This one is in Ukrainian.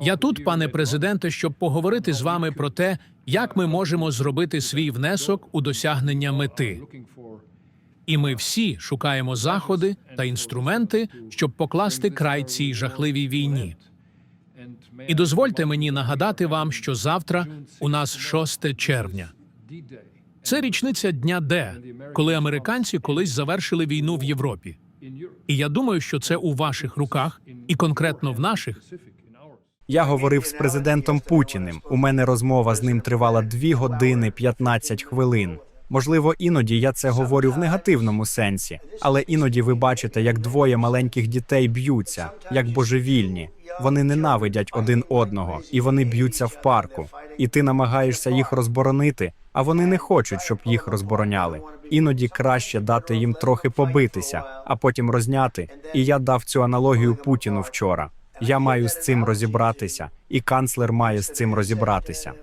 Я тут, пане президенте, щоб поговорити з вами про те, як ми можемо зробити свій внесок у досягнення мети. І ми всі шукаємо заходи та інструменти, щоб покласти край цій жахливій війні. І дозвольте мені нагадати вам, що завтра у нас 6 червня. Це річниця дня Д, коли американці колись завершили війну в Європі. І я думаю, що це у ваших руках, і конкретно в наших. Я говорив з президентом Путіним. У мене розмова з ним тривала 2 години 15 хвилин. Можливо, іноді я це говорю в негативному сенсі, але іноді ви бачите, як двоє маленьких дітей б'ються, як божевільні. Вони ненавидять один одного, і вони б'ються в парку. І ти намагаєшся їх розборонити, а вони не хочуть, щоб їх розбороняли. Іноді краще дати їм трохи побитися, а потім розняти. І я дав цю аналогію Путіну вчора. Я маю з цим розібратися, і канцлер має з цим розібратися.